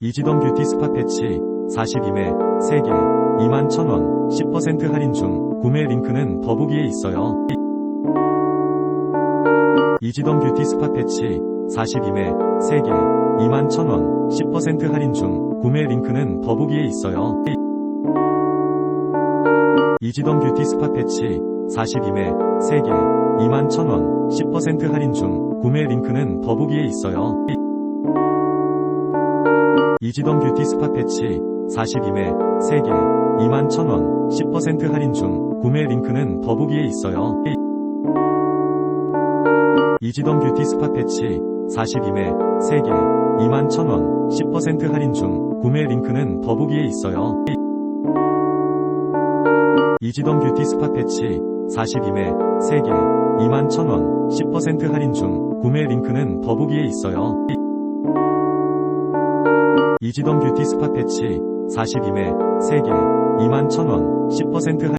이지덤 뷰티 스팟 패치 42매 3개 21,000원 10% 할인 중 구매 링크는 더보기에 있어요. 이지덤 뷰티 스팟 패치 42매 3개 21,000원 10% 할인 중 구매 링크는 더보기에 있어요. 이지덤 뷰티 스팟 패치 42매 3개 21,000원 10% 할인 중 구매 링크는 더보기에 있어요. 이지덤 뷰티 스팟 패치 42매 3개 21,000원 10% 할인 중 구매 링크는 더보기에 있어요. 이지덤 뷰티 스팟 패치 42매 3개 21,000원 10% 할인 중 구매 링크는 더보기에 있어요. 이지덤 뷰티 스팟 패치 42매 3개 21,000원 10% 할인 중 구매 링크는 더보기에 있어요. 이지덤 뷰티 스팟 패치 42매 3개 21,000원 10% 할인